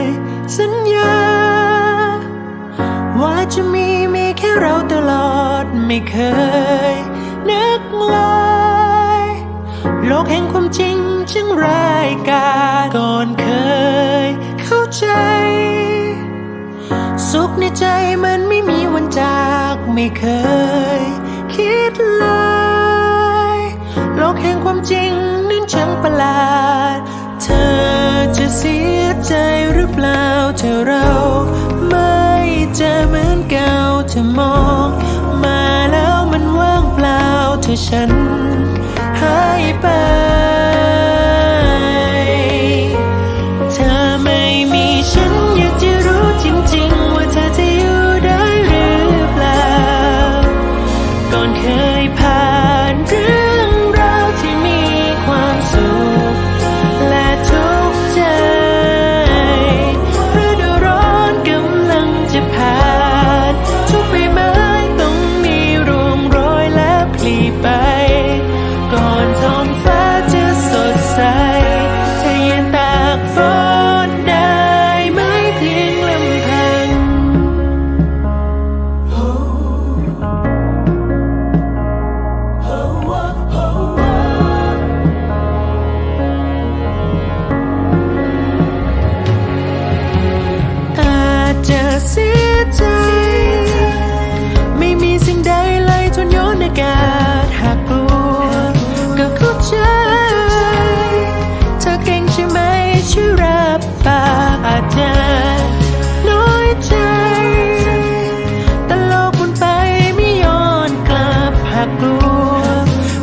ย สัญญา ว่าจะมีมีแค่เราตลอดไม่เคย นึกเลย โลกแห่งความจริงจึงไร้การก่อนเคย เข้าใจ สุขในใจมันไม่มีวันจากไม่เคย คิดเลย โลกแห่งความจริงนั้นช่างประหลาด ธอจะเสียใจหรือเปล่าถ้าเราไม่จะเหมือนเก่าถ้ามองมาแล้วมันว่างเปล่าถ้าฉันหายไป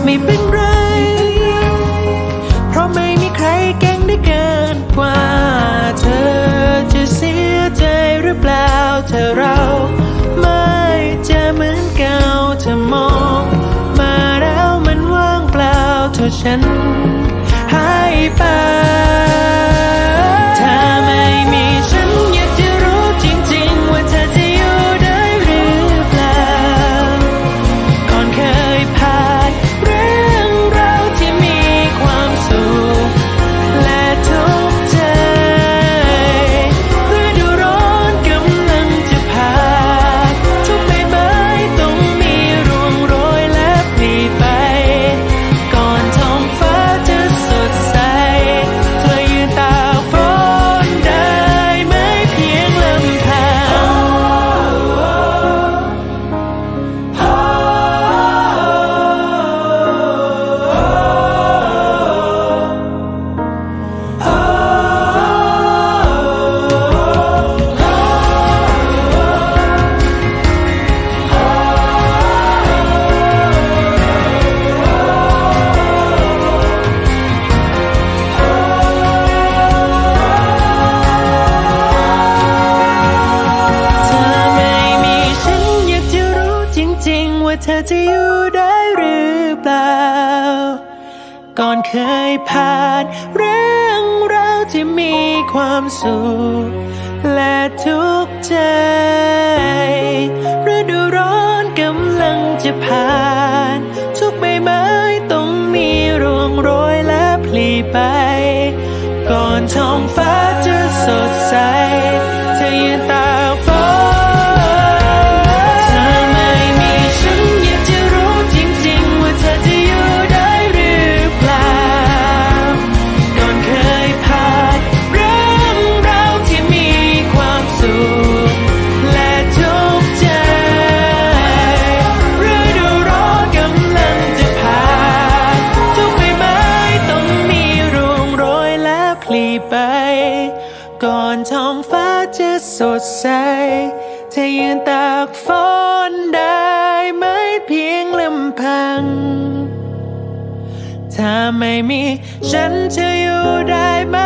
ไม่เป็นไร เพราะไม่มีใครแกงได้เกินกว่าเธอจะเสียใจหรือเปล่าเธอเราไม่จะเหมือนเก่าเธอมอง มาแล้วมันว่างเปล่าเธอฉันหายไป ก่อนเคยผ่านเรื่องราวที่มีความสุขและทุกข์ใจฤดูร้อนกำลังจะผ่าน ทุกใบไม้ต้องมีร่วงโรยและพลีไป ก่อนท้องฟ้าจะสดใส สดใสเธอยืนตากฝนได้ไหมเพียงลำพัง ถ้าไม่มีฉันเธออยู่ได้ไหม